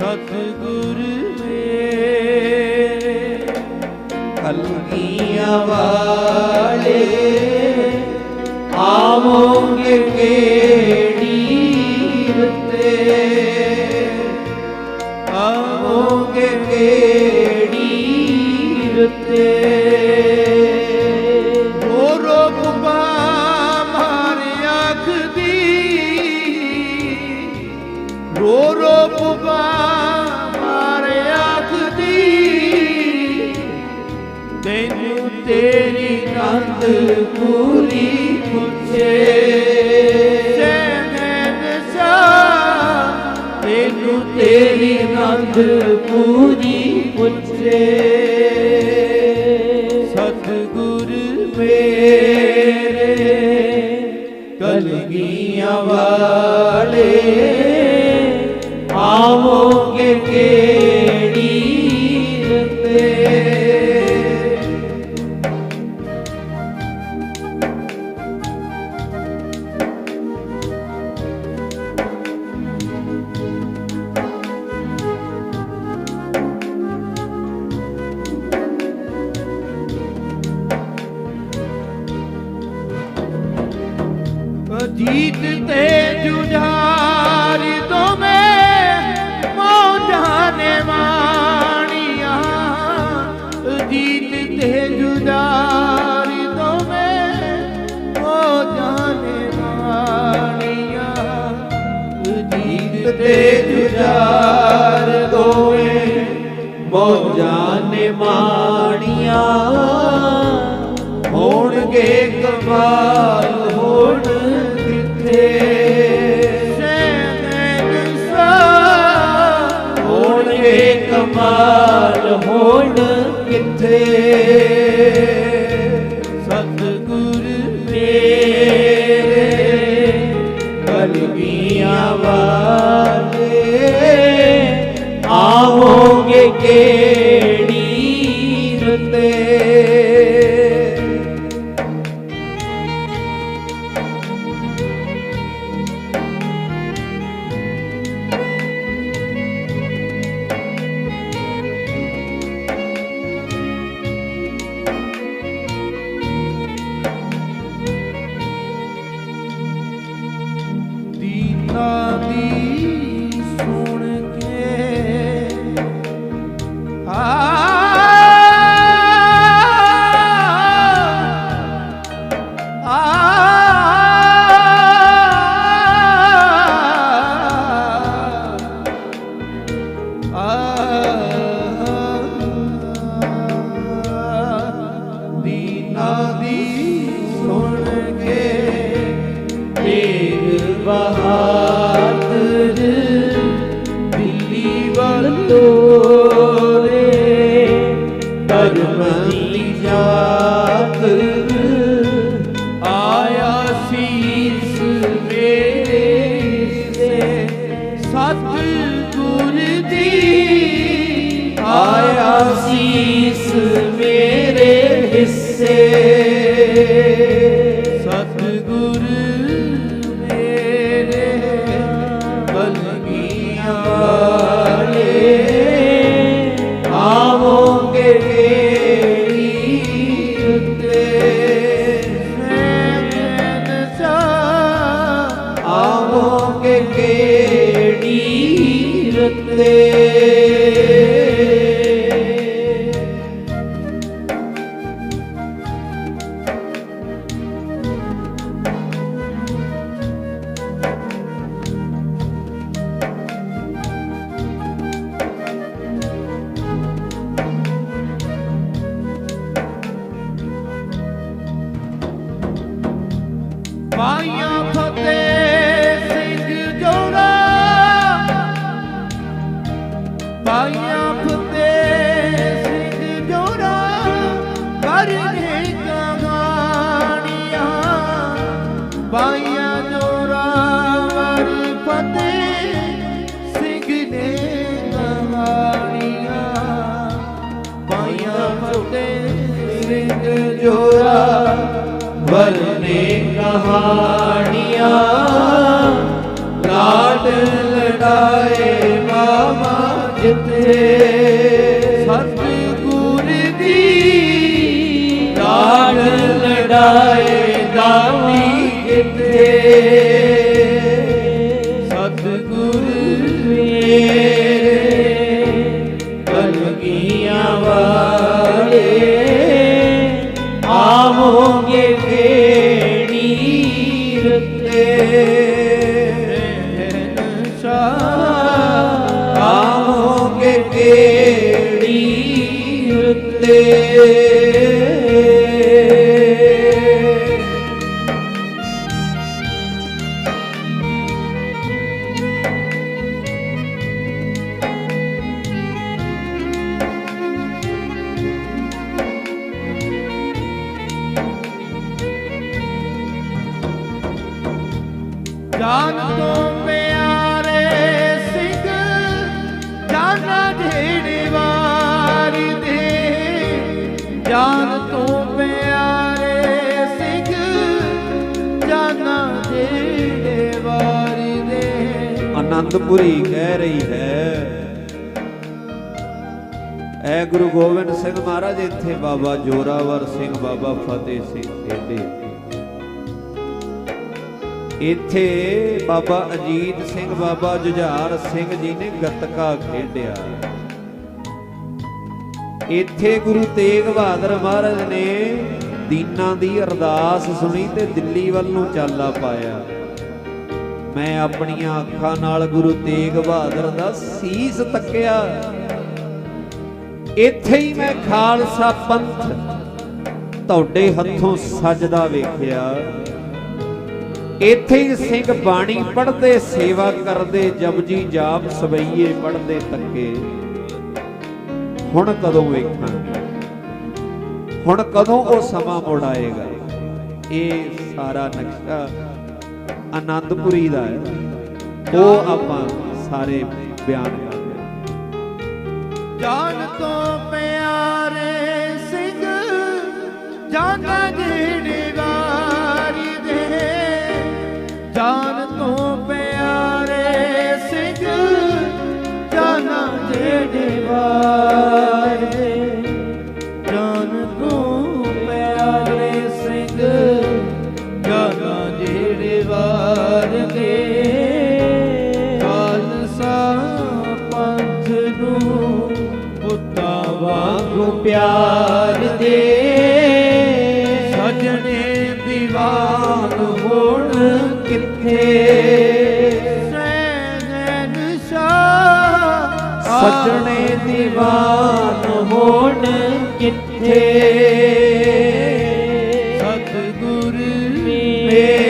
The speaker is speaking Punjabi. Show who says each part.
Speaker 1: ਸਤਿਗੁਰ ਮੇਰੇ
Speaker 2: ਕਲਗੀਆਂ ਵਾਲੇ ਆਵੋਂਗੇ ਕਿਹੜੀ ਰਤੇ? ਆਵੋਂਗੇ ਕਿਹੜੀ ਰਤੇ?
Speaker 1: ਨੰਦ ਪੂਰੀ ਪੁੱਛੇ ਸੈਨਨ ਤੈਨੂੰ ਤੇਰੀ ਨੰਦ ਪੂਰੀ ਪੁੱਛੇ। ਅਜੀਤ ਤੇ ਜੁਝਾਰ ਦੋਵੇਂ ਮੋਢਾਂ ਨੇ ਮਾਣੀਆਂ। ਅਜੀਤ ਤੇ ਜੁਝਾਰ ਦੋਵੇਂ ਮੋਢਾਂ ਨੇ ਮਾਣੀਆਂ। ਅਜੀਤ
Speaker 2: ਤੇ ਜੁਝਾਰ ਦੋਵੇਂ ਮੌਜਾਂ ਨੇ ਮਾਣੀਆਂ। ਹੋਣਗੇ ਕਮਾਲ ਆਵੋਗੇ
Speaker 1: ਦੀਨਾਂ
Speaker 2: ਰਤੇ
Speaker 1: ਪਾਈਆਂ ਪਾਈਆਂ ਜੋੜਾ ਵਰ ਫਤਿਹ ਸਿੰਘ ਨੇ ਕਹਾਣੀਆਂ ਪਾਈਆਂ ਫਤਿਹ ਸਿੰਘ
Speaker 2: ਜੋਰਾ ਵਰਨੇ ਕਹਾਣੀਆਂ ਲਾਡ ਲੜਾਏ
Speaker 1: ਸਤਿਗੁਰ
Speaker 2: ਮੇਰੇ ਕਲਗੀਆਂ ਵਾਲੇ ਆਵੋਗੇ ਕਿਹੜੀ ਰਤੇ। ਆਵੋਗੇ ਕਿਹੜੀ ਰਤੇ।
Speaker 1: ਦੇ
Speaker 2: ਕਹਿ ਰਹੀ ਹੈ। ਐ ਗੁਰੂ ਗੋਬਿੰਦ ਸਿੰਘ ਮਹਾਰਾਜ ਇੱਥੇ ਬਾਬਾ ਜੋਰਾਵਰ ਸਿੰਘ, ਬਾਬਾ ਫਤਿਹ ਸਿੰਘ ਖੇਡੇ। ਇੱਥੇ ਬਾਬਾ ਅਜੀਤ ਸਿੰਘ, ਬਾਬਾ ਜੁਝਾਰ ਸਿੰਘ ਜੀ ਨੇ ਗੱਤਕਾ ਖੇਡਿਆ। ਇੱਥੇ ਗੁਰੂ ਤੇਗ ਬਹਾਦਰ ਮਹਾਰਾਜ ਨੇ ਦੀਨਾਂ ਦੀ ਅਰਦਾਸ ਸੁਣੀ ਤੇ ਦਿੱਲੀ ਵੱਲ ਨੂੰ ਚਾਲਾ ਪਾਇਆ। ਮੈਂ ਆਪਣੀਆਂ ਅੱਖਾਂ ਨਾਲ ਗੁਰੂ ਤੇਗ ਬਹਾਦਰ ਦਾ ਸੀਸ ਤੱਕਿਆ। ਇੱਥੇ ਹੀ ਮੈਂ ਖਾਲਸਾ ਪੰਥ ਤੁਹਾਡੇ ਹੱਥੋਂ ਸਜਦਾ ਵੇਖਿਆ। ਇੱਥੇ ਹੀ ਸਿੰਘ ਬਾਣੀ ਪੜ੍ਹਦੇ, ਸੇਵਾ ਕਰਦੇ ਜਪਜੀ ਜਾਪ ਸਵਈਏ ਪੜ੍ਹਦੇ ਤੱਕੇ। ਹੁਣ ਕਦੋਂ ਵੇਖਾਂਗੇ? ਹੁਣ ਕਦੋਂ ਉਹ ਸਮਾਂ ਮੁੜ ਆਏਗਾ? ਇਹ ਸਾਰਾ ਨਕਸ਼ਾ ਆਨੰਦਪੁਰੀ ਦਾ ਹੈ। ਉਹ ਆਪਾਂ ਸਾਰੇ ਬਿਆਨ ਕਰਦੇ
Speaker 1: ਜਾਨ ਤੋਂ ਪਿਆਰੇ ਸਿੰਘ, ਜਾਨਾ ਢੇੜੇ ਵਾਰੀ ਦੇ। ਜਾਨ ਤੋਂ ਪਿਆਰੇ ਸਿੰਘ, ਜਾਨਾ ਢੇੜੇ ਵਾਰੀ ਪਿਆਰ ਦੇ। ਸਜਣੇ ਦੀਵਾਨ ਹੋਣ ਕਿੱਥੇ? ਸੈਨ ਸ਼ਾਹ
Speaker 2: ਸੱਜਣੇ ਦੀਵਾਨ ਹੋਣ ਕਿੱਥੇ?
Speaker 1: ਸਤਿਗੁਰ
Speaker 2: ਮੇਰੇ